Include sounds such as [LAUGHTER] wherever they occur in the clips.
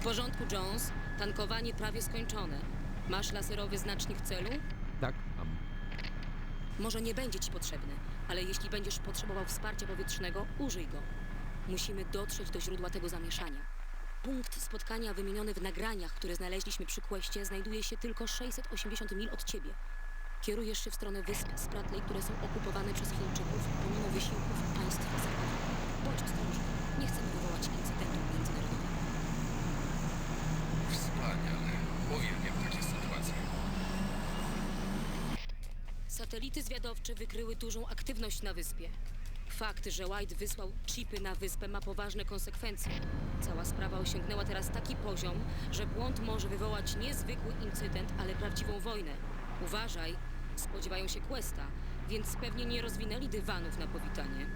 W porządku, Jones. Tankowanie prawie skończone. Masz laserowy znacznik celu? Tak, mam. Może nie będzie ci potrzebny, ale jeśli będziesz potrzebował wsparcia powietrznego, użyj go. Musimy dotrzeć do źródła tego zamieszania. Punkt spotkania wymieniony w nagraniach, które znaleźliśmy przy Questie, znajduje się tylko 680 mil od ciebie. Kierujesz się w stronę wysp Spratly, które są okupowane przez Chińczyków, pomimo wysiłków państw zachodu. Bądź ostrożny. Nie chcemy wywołać incydentu Satelity zwiadowcze wykryły dużą aktywność na wyspie. Fakt, że White wysłał chipy na wyspę ma poważne konsekwencje. Cała sprawa osiągnęła teraz taki poziom, że błąd może wywołać niezwykły incydent, ale prawdziwą wojnę. Uważaj, spodziewają się Questa, więc pewnie nie rozwinęli dywanów na powitanie.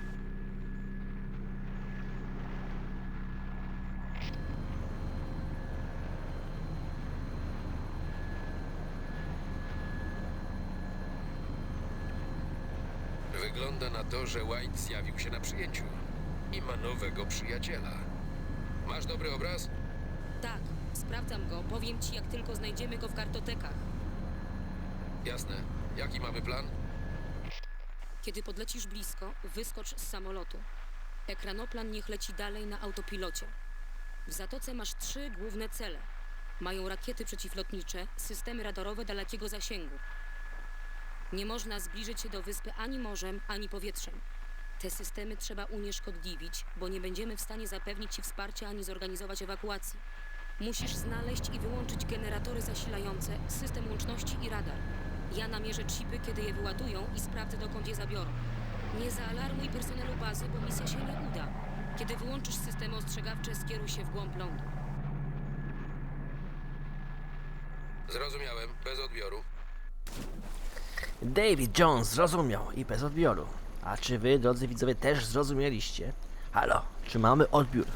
Wygląda na to, że White zjawił się na przyjęciu i ma nowego przyjaciela. Masz dobry obraz? Tak, sprawdzam go, powiem ci, jak tylko znajdziemy go w kartotekach. Jasne. Jaki mamy plan? Kiedy podlecisz blisko, wyskocz z samolotu. Ekranoplan niech leci dalej na autopilocie. W zatoce masz trzy główne cele. Mają rakiety przeciwlotnicze, systemy radarowe dalekiego zasięgu. Nie można zbliżyć się do wyspy ani morzem, ani powietrzem. Te systemy trzeba unieszkodliwić, bo nie będziemy w stanie zapewnić ci wsparcia ani zorganizować ewakuacji. Musisz znaleźć i wyłączyć generatory zasilające, system łączności i radar. Ja namierzę chipy, kiedy je wyładują i sprawdzę, dokąd je zabiorą. Nie zaalarmuj personelu bazy, bo misja się nie uda. Kiedy wyłączysz systemy ostrzegawcze, skieruj się w głąb lądu. Zrozumiałem. Bez odbioru. David Jones zrozumiał i bez odbioru. A czy wy, drodzy widzowie, też zrozumieliście? Halo, czy mamy odbiór?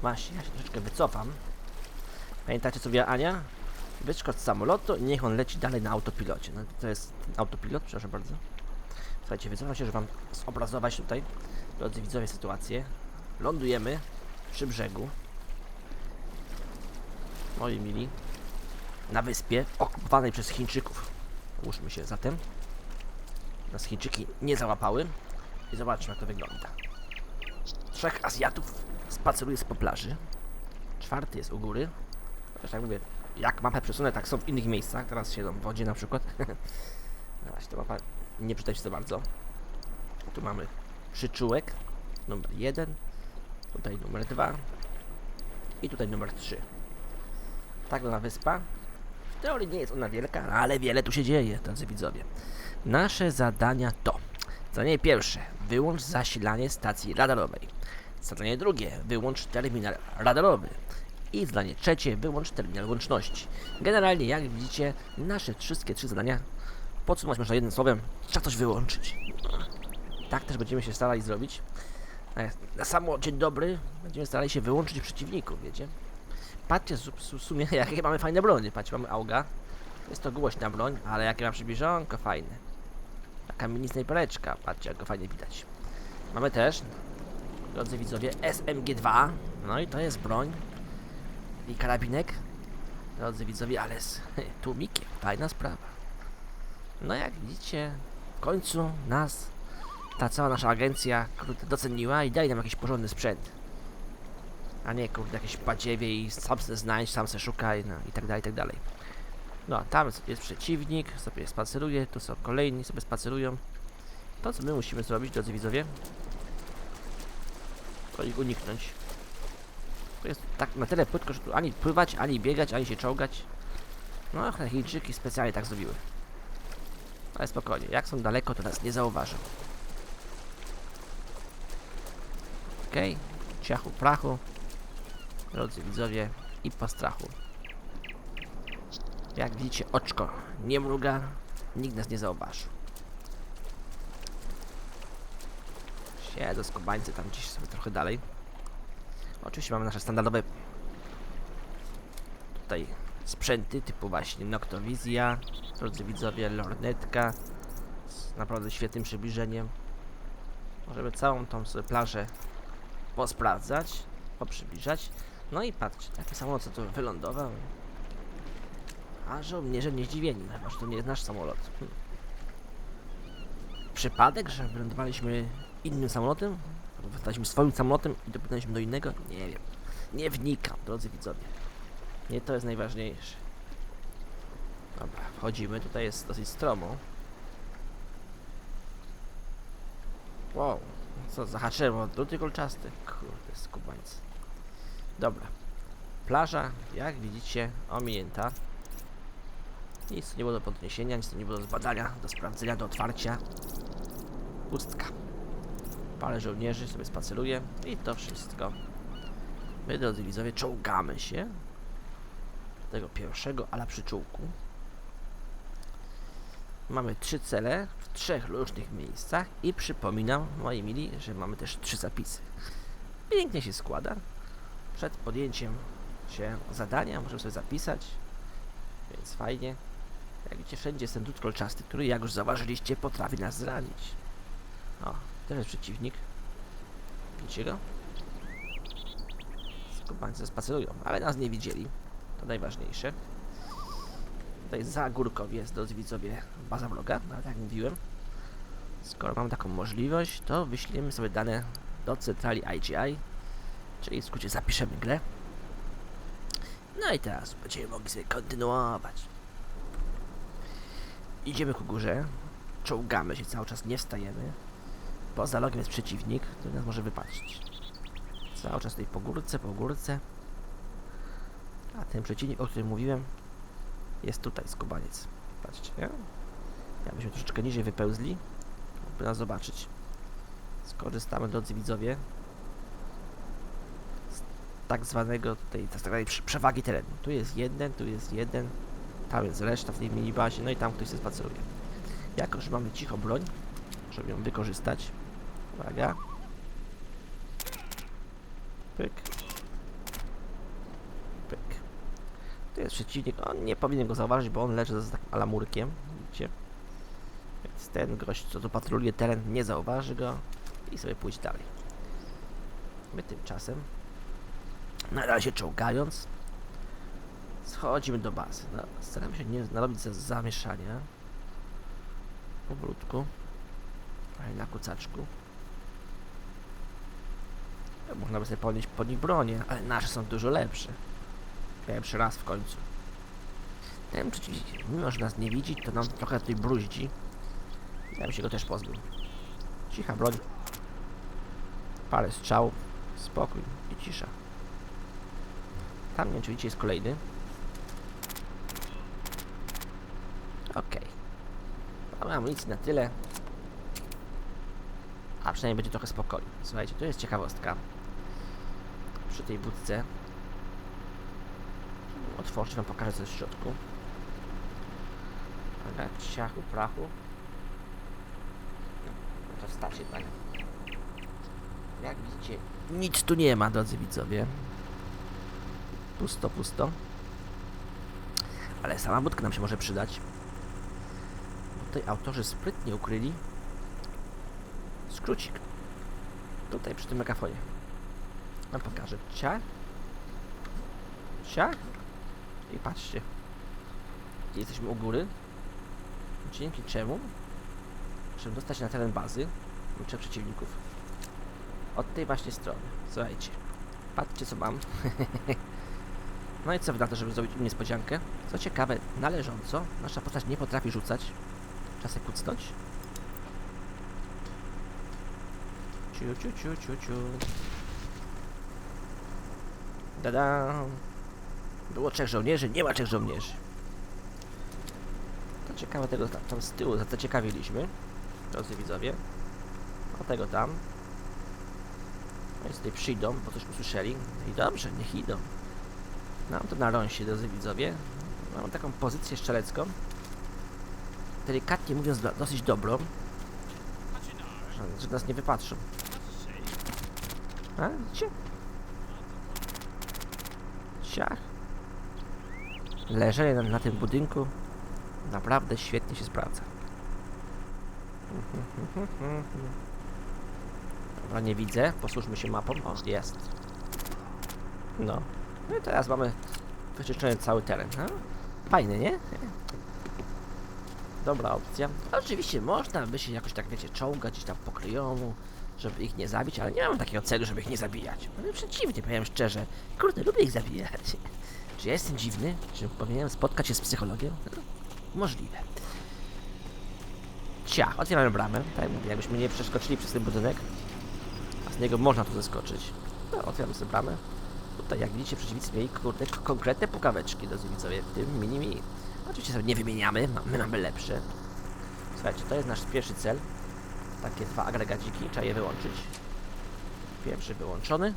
Właśnie, ja się troszeczkę wycofam. Pamiętacie co mówiła Ania? Wyskocz z samolotu i niech on leci dalej na autopilocie. No to jest autopilot, przepraszam bardzo. Słuchajcie, wycofam się, żeby wam zobrazować tutaj, drodzy widzowie, sytuację. Lądujemy przy brzegu. Moi mili. Na wyspie okupowanej przez Chińczyków. Ułóżmy się zatem. Nas Chińczyki nie załapały. I zobaczmy, jak to wygląda. Trzech Azjatów spaceruje po plaży. Czwarty jest u góry. Chociaż jak mówię, jak mapę przesunę, tak są w innych miejscach. Teraz siedzą w wodzie na przykład. [LAUGHS] No Właśnie, to mapa nie czytać się za bardzo. Tu mamy przyczółek numer jeden. Tutaj numer dwa. I tutaj numer trzy. Tak na wyspa. W teorii nie jest ona wielka, ale wiele tu się dzieje, drodzy widzowie. Nasze zadania to Zadanie pierwsze. Wyłącz zasilanie stacji radarowej. Zadanie drugie. Wyłącz terminal radarowy. I zadanie trzecie. Wyłącz terminal łączności. Generalnie, jak widzicie, nasze wszystkie trzy zadania podsumować można jednym słowem. Trzeba coś wyłączyć. Tak też będziemy się starali zrobić. Na- Na samo dzień dobry będziemy starali się wyłączyć przeciwników, wiecie? Patrzcie w su- w sumie, [LAUGHS] jakie mamy fajne bronie. Patrzcie, mamy auga. Jest to głośna broń, ale jakie ma przybliżonko fajne. Taka mini snajpereczka, patrzcie jak go fajnie widać. Mamy też, drodzy widzowie, SMG-2. No i to jest broń. I karabinek. Drodzy widzowie, ale z [LAUGHS] tłumikiem. Fajna sprawa. No jak widzicie, w końcu nas ta cała nasza agencja kurde, doceniła i daje nam jakiś porządny sprzęt. A nie kurde jakieś badziewie i sam se znajdź, sam se szukaj, no i tak dalej, i tak dalej. No, tam jest przeciwnik, sobie spaceruje, tu są kolejni, sobie spacerują. To, co my musimy zrobić, drodzy widzowie, to ich uniknąć. To jest tak na tyle płytko, że tu ani pływać, ani biegać, ani się czołgać. No, Chińczyki specjalnie tak zrobiły. Ale spokojnie, jak są daleko, to nas nie zauważą. Okej, ciachu prachu, drodzy widzowie, i po strachu. Jak widzicie, oczko nie mruga, nikt nas nie zauważył. Siedzę z kubańcy tam gdzieś sobie trochę dalej. Oczywiście mamy nasze standardowe tutaj sprzęty typu właśnie Noctowizja, drodzy widzowie, lornetka z naprawdę świetnym przybliżeniem. Możemy całą tą sobie plażę posprawdzać, poprzybliżać. No i patrzcie, taki samolot co tu wylądował. A żołnierze nie zdziwieni, no że to nie jest nasz samolot. Przypadek, że wylądowaliśmy innym samolotem? Wylądowaliśmy swoim samolotem i dopłynęliśmy do innego? Nie wiem. Nie wnikam, drodzy widzowie. Nie to jest najważniejsze. Dobra, wchodzimy, tutaj jest dosyć stromo. Wow, co, zahaczyłem o druty kolczasty? Kurde, skubańcy. Dobra. Plaża, jak widzicie, ominięta. Nic nie było do podniesienia, nic nie było do zbadania, do sprawdzenia, do otwarcia. Pustka. Parę żołnierzy sobie spaceruje i to wszystko. My, drodzy widzowie, czołgamy się do tego pierwszego ala przyczółku. Mamy trzy cele w trzech różnych miejscach i przypominam, moi mili, że mamy też trzy zapisy. Pięknie się składa. Przed podjęciem się zadania możemy sobie zapisać, więc fajnie. Jak widzicie, wszędzie jest ten drut kolczasty, który, jak już zauważyliście, potrafi nas zranić. O, też jest przeciwnik. Widzicie go? Skubańcy spacerują, ale nas nie widzieli. To najważniejsze. Tutaj za górką jest, drodzy widzowie, baza vloga, ale tak jak mówiłem. Skoro mamy taką możliwość, to wyślemy sobie dane do centrali IGI, czyli w skrócie zapiszemy grę. No i teraz będziemy mogli sobie kontynuować. Idziemy ku górze, czołgamy się cały czas, nie wstajemy. Poza logiem jest przeciwnik, który nas może wypatrzyć. Cały czas tutaj po górce, po górce. A ten przeciwnik, o którym mówiłem, jest tutaj, skubaniec. Patrzcie, nie? Jakbyśmy troszeczkę niżej wypełzli, by nas zobaczyć. Skorzystamy, drodzy widzowie, z tak zwanego tutaj, z tak zwanej prze- przewagi terenu. Tu jest jeden, tu jest jeden, tam jest reszta w tej minibazie, no i tam ktoś się spaceruje. Jako, że mamy cicho broń, żeby ją wykorzystać. Uwaga. Pyk. Pyk. Tu jest przeciwnik, on nie powinien go zauważyć, bo on leży za takim alamurkiem, widzicie? Więc ten gość, co tu patroluje teren, nie zauważy go i sobie pójść dalej. My tymczasem, na razie czołgając, schodzimy do bazy. No, staramy się nie narobić za- zamieszania. Powrótku. Trochę na kucaczku. No, Można by sobie podnieść pod nich bronię, ale nasze są dużo lepsze. Pierwszy raz w końcu. Ten przeciwnik, mimo że nas nie widzi, to nam trochę tutaj bruździ. Ja bym się go też pozbył. Cicha broń. Parę strzał. Spokój i cisza. Tam nie wiem, czy widzicie, jest kolejny. Okej. Mamy amunicji na tyle. A przynajmniej będzie trochę spokoju. Słuchajcie, tu jest ciekawostka. Przy tej budce. Otworzę wam pokażę co jest w środku. Uwaga, ciachu, prachu. No to starczy panie. Jak widzicie, nic tu nie ma, drodzy widzowie. Pusto, pusto. Ale sama budka nam się może przydać. Tutaj autorzy sprytnie ukryli skrócik. Tutaj przy tym megafonie. Wam pokażę. Ciach. Ciach. I patrzcie. Jesteśmy u góry. Dzięki czemu? Żeby dostać na teren bazy, uczę przeciwników. Od tej właśnie strony. Słuchajcie. Patrzcie co mam. [LAUGHS] no i co to, żeby zrobić niespodziankę? Co ciekawe, należąco nasza postać nie potrafi rzucać. Czasem kucnąć. Ciu, ciu, ciu, ciu, ciu. Dada. Było trzech żołnierzy, nie ma trzech żołnierzy. To ciekawe tego tam, z tyłu zaciekawiliśmy. Drodzy widzowie. O tego tam. No i tutaj przyjdą, bo coś usłyszeli. No i dobrze, niech idą. Mam to na rąsie, drodzy widzowie. Mam taką pozycję strzelecką. Delikatnie mówiąc, do, dosyć dobrą. Że, nas nie wypatrzą. A, widzicie? Ciach. Leżenie na, na tym budynku naprawdę świetnie się sprawdza. Dobra, nie widzę. Posłuchajmy się mapą. O, jest. No. No i teraz mamy wyczyszczony cały teren. No? Fajny, nie? Dobra opcja. Oczywiście można by się jakoś tak, wiecie, czołgać gdzieś tam po kryjomu, żeby ich nie zabić, ale nie mam takiego celu, żeby ich nie zabijać. No przeciwnie, powiem szczerze. Kurde, lubię ich zabijać. [LAUGHS] Czy ja jestem dziwny? Czy powinienem spotkać się z psychologiem? No, możliwe. Cia, otwieramy bramę. Tak jak mówię, jakbyśmy nie przeskoczyli przez ten budynek, a z niego można tu zeskoczyć. No, otwieramy sobie bramę. Tutaj, jak widzicie, przeciwnicy mieli kurde, konkretne pukaweczki do widzowie, w tym mini mi. Oczywiście sobie nie wymieniamy, ma- my mamy lepsze. Słuchajcie, to jest nasz pierwszy cel. Takie dwa agregaciki, trzeba je wyłączyć. Pierwszy wyłączony.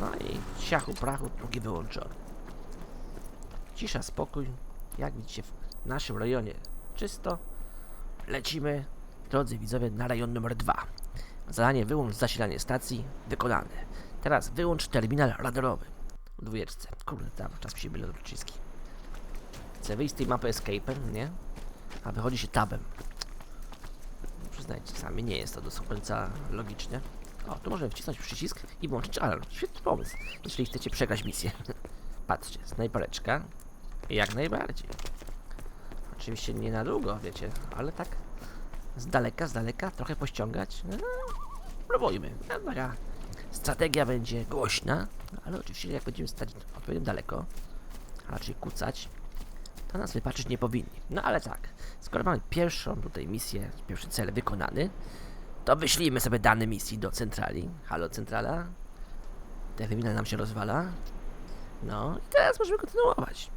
No i ciachu prachu, drugi wyłączony. Cisza, spokój. Jak widzicie, w naszym rejonie czysto. Lecimy, drodzy widzowie, na rejon numer dwa. Zadanie wyłącz zasilanie stacji wykonane. Teraz wyłącz terminal radarowy. Dwójeczce. Kurde, tam czas mi się mylą przyciski. Chcę wyjść z tej mapy escape'em, nie? A wychodzi się tabem. No, Przyznajcie sami, nie jest to do końca logiczne. O, tu możemy wcisnąć przycisk i włączyć alarm. Świetny pomysł, jeśli chcecie przegrać misję. [LAUGHS] Patrzcie, snajpereczka. Jak najbardziej. Oczywiście nie na długo, wiecie, ale tak z daleka, z daleka, trochę pościągać. No, próbujmy. No, taka strategia będzie głośna, ale oczywiście jak będziemy stać odpowiednio daleko, a raczej kucać, to nas wypaczyć nie powinni. No ale tak, skoro mamy pierwszą tutaj misję, pierwszy cel wykonany, to wyślijmy sobie dane misji do centrali. Halo centrala. Terminal nam się rozwala. No i teraz możemy kontynuować.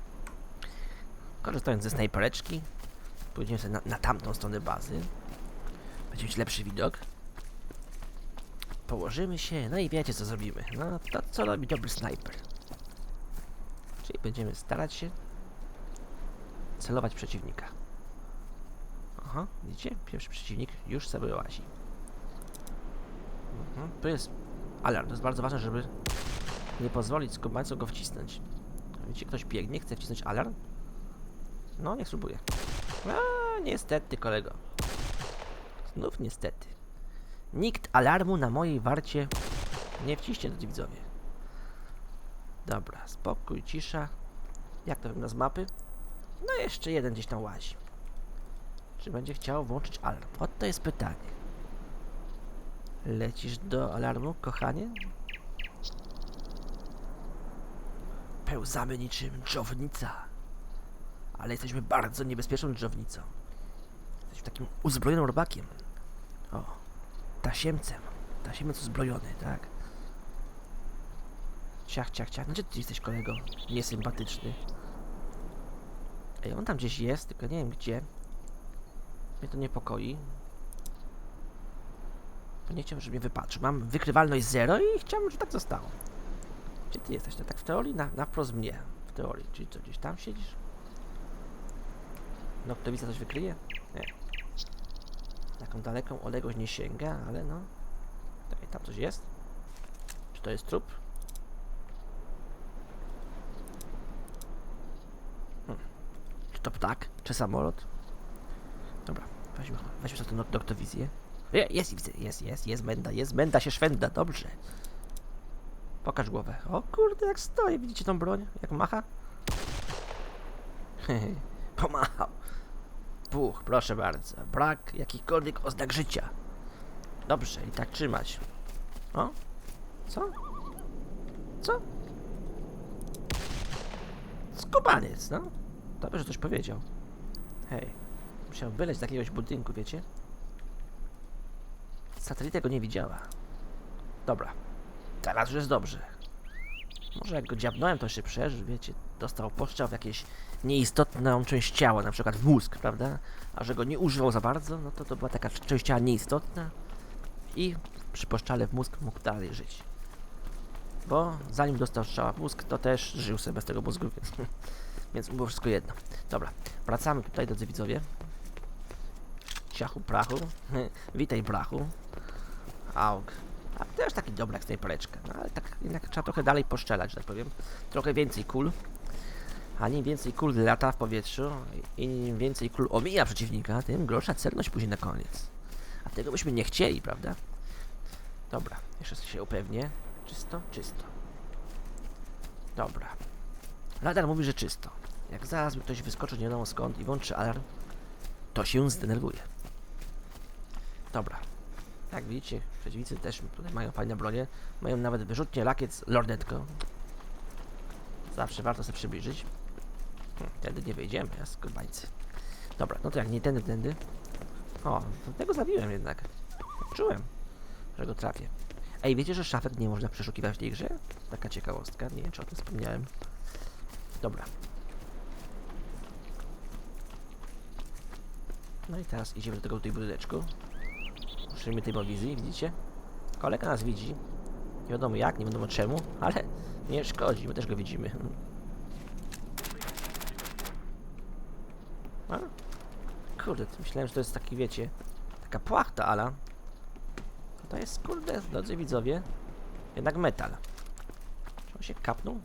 Korzystając ze snajpereczki, pójdziemy sobie na, na tamtą stronę bazy. Będziemy mieć lepszy widok. Położymy się, no i wiecie co zrobimy. No to co robi dobry snajper. Czyli będziemy starać się celować przeciwnika. Aha, widzicie? Pierwszy przeciwnik już sobie łazi. Mhm. Tu jest alarm, to jest bardzo ważne, żeby nie pozwolić skubańcom go wcisnąć. Widzicie, ktoś biegnie, chce wcisnąć alarm? No, niech spróbuje. A, niestety, kolego. Znów niestety. Nikt alarmu na mojej warcie nie wciśnie, drodzy widzowie. Dobra, spokój, cisza. Jak to wygląda z mapy? No jeszcze jeden gdzieś tam łazi. Czy będzie chciał włączyć alarm? Oto jest pytanie. Lecisz do alarmu, kochanie? Pełzamy niczym dżownica. Ale jesteśmy bardzo niebezpieczną dżownicą. Jesteśmy takim uzbrojonym robakiem. O, tasiemcem. Tasiemiec uzbrojony, tak? Ciach, ciach, ciach. No gdzie ty jesteś, kolego? Niesympatyczny. Ej, on tam gdzieś jest, tylko nie wiem gdzie. Mnie to niepokoi. Bo nie chciałbym, żeby mnie wypatrzył. Mam wykrywalność 0 i chciałbym, żeby tak zostało. Gdzie ty jesteś? No tak w teorii na, na wprost mnie. W teorii. Czyli co, gdzieś tam siedzisz? No, kto widzę coś wykryje? Nie. Taką daleką odległość nie sięga, ale no. Tutaj, tam coś jest? Czy to jest trup? Hmm. Czy to ptak? Czy samolot? Dobra, weźmy, weźmy sobie tę doktowizję. Je- Jest, widzę, jest, jest, jest menda, jest menda się szwenda, dobrze. Pokaż głowę. O kurde, jak stoi, widzicie tą broń? Jak macha? [LAUGHS] Pomachał. Puch, proszę bardzo. Brak jakichkolwiek oznak życia. Dobrze, i tak trzymać. O? Co? Co? Skubaniec, no. Dobrze, że coś powiedział. Hej, musiał wyleć z jakiegoś budynku, wiecie? Satelita go nie widziała. Dobra, teraz już jest dobrze. Może jak go dziabnąłem, to jeszcze przeżył, wiecie, dostał postrzał w jakieś nieistotną część ciała, na przykład w mózg, prawda? A że go nie używał za bardzo, no to to była taka część ciała nieistotna i przy poszczale w mózg mógł dalej żyć. Bo zanim dostał strzała w mózg, to też żył sobie bez tego mózgu, więc, [LAUGHS] więc było wszystko jedno. Dobra, wracamy tutaj, drodzy widzowie. Ciachu, prachu. [LAUGHS] Witaj, brachu. Aug. A też taki dobry jak snajpereczka, no ale tak jednak trzeba trochę dalej poszczelać, że tak powiem. Trochę więcej kul. A im więcej kul lata w powietrzu im więcej kul omija przeciwnika, tym gorsza celność później na koniec. A tego byśmy nie chcieli, prawda? Dobra, jeszcze się upewnię. Czysto? Czysto. Dobra. Radar mówi, że czysto. Jak zaraz mi ktoś wyskoczy nie wiadomo skąd i włączy alarm, to się zdenerwuje. Dobra. Jak widzicie, przeciwnicy też tutaj mają fajne bronie. Mają nawet wyrzutnie rakiet z lornetką. Zawsze warto sobie przybliżyć. Tędy nie wyjdziemy, ja skurbańcy. Dobra, no to jak nie tędy, tędy. O, tego zabiłem jednak. Czułem, że go trafię. Ej, wiecie, że szafek nie można przeszukiwać w tej grze? Taka ciekawostka, nie wiem czy o tym wspomniałem. Dobra. No i teraz idziemy do tego tutaj budyneczku. Użyjmy tej wizji, widzicie? Kolega nas widzi. Nie wiadomo jak, nie wiadomo czemu, ale nie szkodzi, my też go widzimy. A? Kurde, myślałem, że to jest taki, wiecie, taka płachta ala. To jest, kurde, drodzy widzowie, jednak metal. Czy on się kapnął?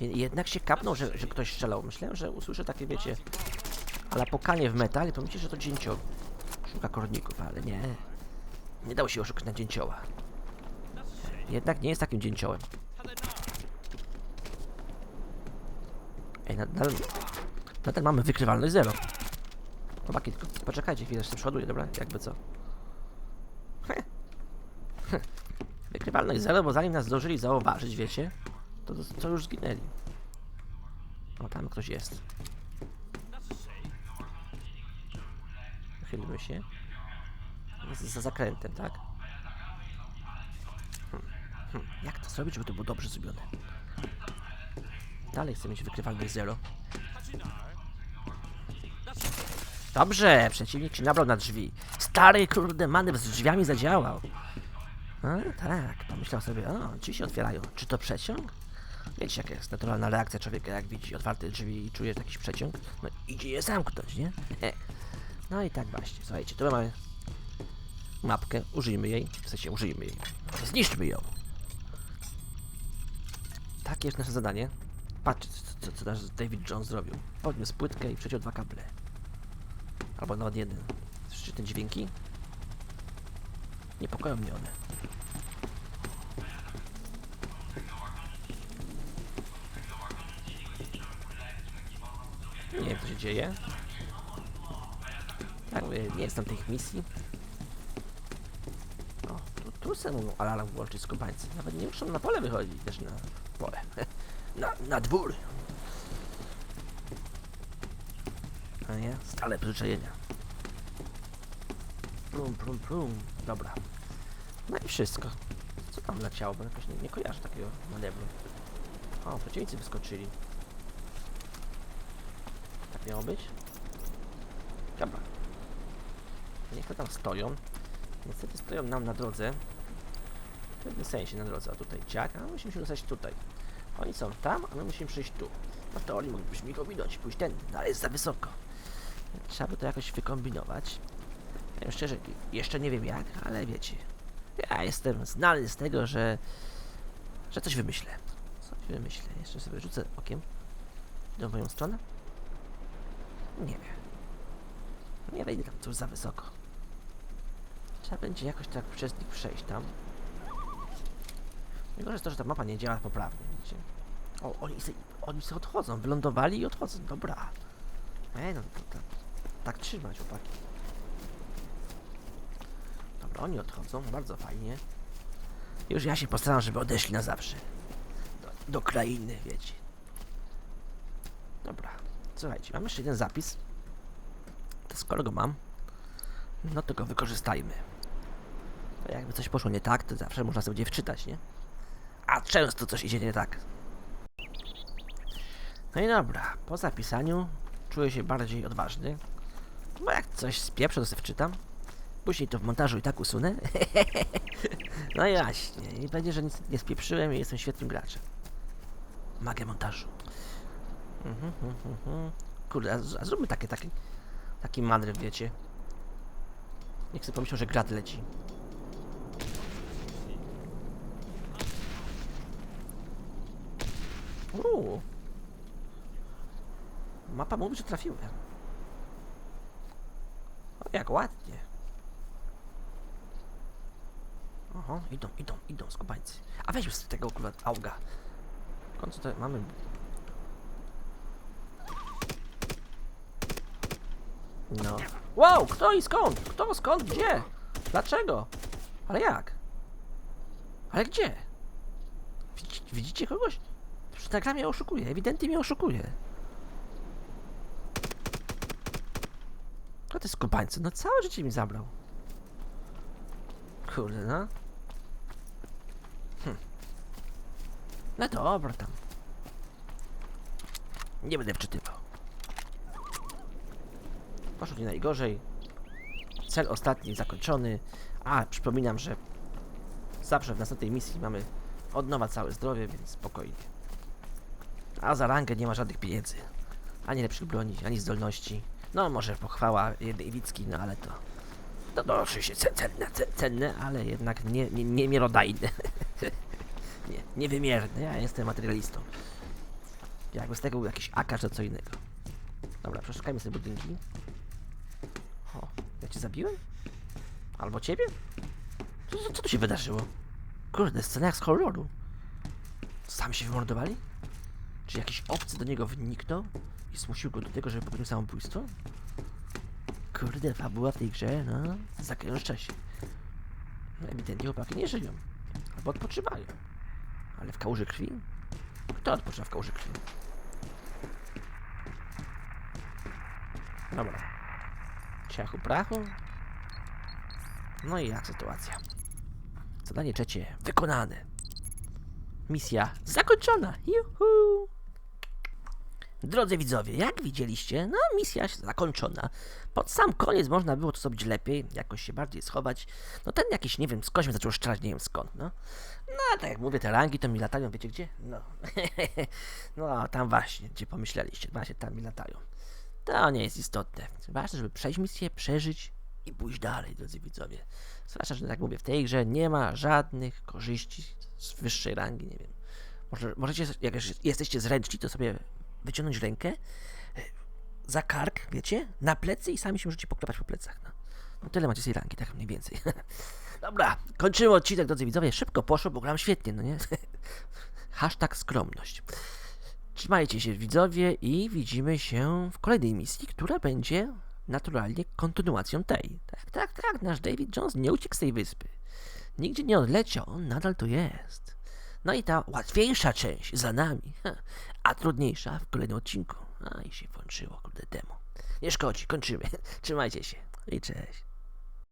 Jednak się kapnął, że, że ktoś strzelał. Myślałem, że usłyszę takie, wiecie, ale pokanie w metal i pomyślcie, że to dzięcioł. Szuka korników, ale nie. Nie dało się oszukać na dzięcioła. Jednak nie jest takim dzięciołem. Ej, nadal, nadal mamy wykrywalność zero. Chłopaki, tylko poczekajcie chwilę, że się przoduję, dobra? Jakby co. [LAUGHS] Wykrywalność zero, bo zanim nas zdążyli zauważyć, wiecie, to, to, to już zginęli. O, tam ktoś jest. Chylmy się. Jest za zakrętem, tak? Hmm. Hmm. Jak to zrobić, żeby to było dobrze zrobione? Dalej chcę mieć wykrywalność zero. Dobrze, przeciwnik się nabrał na drzwi. Stary kurde manewr z drzwiami zadziałał. A, tak, pomyślał sobie, o, drzwi się otwierają. Czy to przeciąg? Wiecie, jaka jest naturalna reakcja człowieka, jak widzi otwarte drzwi i czuje jakiś przeciąg? No idzie je zamknąć, nie? No i tak właśnie, słuchajcie, tu mamy mapkę, użyjmy jej, w sensie użyjmy jej, zniszczmy ją. Takie jest nasze zadanie. Patrzcie, co, co, co David Jones zrobił. Podniósł płytkę i przeciął dwa kable. Albo nawet jeden. Słyszycie te dźwięki? Niepokoją mnie one. Nie wiem, co się dzieje. Tak, nie znam tych misji. O, tu, tu se mogą alarm włączyć. Nawet nie muszą na pole wychodzić, też na pole. [LAUGHS] na, na dwór. A nie? Stale przyzwyczajenia. Plum, plum, plum. Dobra. No i wszystko. Co tam leciało? Bo jakoś nie, nie kojarzę takiego manewru. O, przeciwnicy wyskoczyli. Tak miało być? Dobra. Niech to tam stoją. Niestety stoją nam na drodze. W pewnym sensie na drodze. A tutaj ciak, a my musimy się dostać tutaj. Oni są tam, a my musimy przyjść tu. No w teorii moglibyśmy ich ominąć, pójść ten, no ale jest za wysoko. Trzeba by to jakoś wykombinować. Ja szczerze, jeszcze nie wiem jak, ale wiecie. Ja jestem znany z tego, że, że coś wymyślę. Coś wymyślę. Jeszcze sobie rzucę okiem. Do moją stronę? Nie. Nie wejdę tam coś za wysoko. Trzeba będzie jakoś tak przez nich przejść tam. Najgorsze jest to, że ta mapa nie działa poprawnie, widzicie. O, oni se, oni se odchodzą, wylądowali i odchodzą, dobra. Ej, no to, to, tak trzymać, chłopaki. Dobra, oni odchodzą, bardzo fajnie. Już ja się postaram, żeby odeszli na zawsze. Do, do krainy, wiecie. Dobra, słuchajcie, mam jeszcze jeden zapis. To skoro go mam, no to go wykorzystajmy. To jakby coś poszło nie tak, to zawsze można sobie wczytać, nie? A często coś idzie nie tak. No i dobra, po zapisaniu czuję się bardziej odważny. Bo jak coś spieprzę, to sobie wczytam. Później to w montażu i tak usunę. [LAUGHS] no i właśnie, i będzie, że nic nie spieprzyłem i jestem świetnym graczem. Magia montażu. Mhm, mhm, mhm. Kurde, a, zróbmy takie, taki, taki manewr, wiecie. Niech sobie pomyślą, że grad leci. Uuu. Mapa mówi, że trafiłem. O, jak ładnie. O, O, idą, idą, idą, skubańcy. A weź już z tego kurwa auga. W końcu to mamy... No. Wow, kto i skąd? Kto, skąd, gdzie? Dlaczego? Ale jak? Ale gdzie? Widzicie, widzicie kogoś? Przecież ta gra mnie oszukuje, ewidentnie mnie oszukuje. To jest skubańcy, no całe życie mi zabrał. Kurde, no. Hm. No dobra tam. Nie będę wczytywał. Poszło nie najgorzej. Cel ostatni zakończony. A, przypominam, że zawsze w następnej misji mamy od nowa całe zdrowie, więc spokojnie. A za rangę nie ma żadnych pieniędzy. Ani lepszych broni, ani zdolności. No, może pochwała jednej Wicki, no ale to... To, to oczywiście ce- cenne, ce- cenne, ale jednak nie, nie, nie miarodajne. [LAUGHS] nie, niewymierne. Ja jestem materialistą. Jakby z tego był jakiś akar, to co innego. Dobra, przeszukajmy sobie budynki. O, ja cię zabiłem? Albo ciebie? Co, co, tu się wydarzyło? Kurde, scena jak z horroru. Sami się wymordowali? Czy jakiś obcy do niego wniknął i zmusił go do tego, żeby popełnił samobójstwo? Kurde, fabuła w tej grze, no, zakręszcza się. No, ewidentnie chłopaki nie żyją. Albo odpoczywają. Ale w kałuży krwi? Kto odpoczywa w kałuży krwi? Dobra. Ciachu prachu. No i jak sytuacja? Zadanie trzecie wykonane. Misja zakończona. Juhu! Drodzy widzowie, jak widzieliście, no misja zakończona. Pod sam koniec można było to zrobić lepiej, jakoś się bardziej schować. No ten jakiś, nie wiem, skądś mi zaczął strzelać, nie wiem skąd, no. No, tak jak mówię, te rangi to mi latają, wiecie gdzie? No. [LAUGHS] no, tam właśnie, gdzie pomyśleliście, właśnie tam mi latają. To nie jest istotne. Ważne, żeby przejść misję, przeżyć i pójść dalej, drodzy widzowie. Zwłaszcza, że tak mówię, w tej grze nie ma żadnych korzyści z wyższej rangi, nie wiem. Może, możecie, jak jesteście zręczni, to sobie wyciągnąć rękę e, za kark, wiecie, na plecy i sami się możecie poklepać po plecach. No, no tyle macie z tej rangi, tak mniej więcej. [LAUGHS] Dobra, kończymy odcinek, drodzy widzowie. Szybko poszło, bo gram świetnie, no nie? [LAUGHS] Hashtag skromność. Trzymajcie się widzowie i widzimy się w kolejnej misji, która będzie naturalnie kontynuacją tej. Tak, tak, tak, nasz David Jones nie uciekł z tej wyspy. Nigdzie nie odleciał, on nadal tu jest. No i ta łatwiejsza część za nami, a trudniejsza w kolejnym odcinku. A i się włączyło, kurde, demo. Nie szkodzi, kończymy. [LAUGHS] Trzymajcie się i cześć.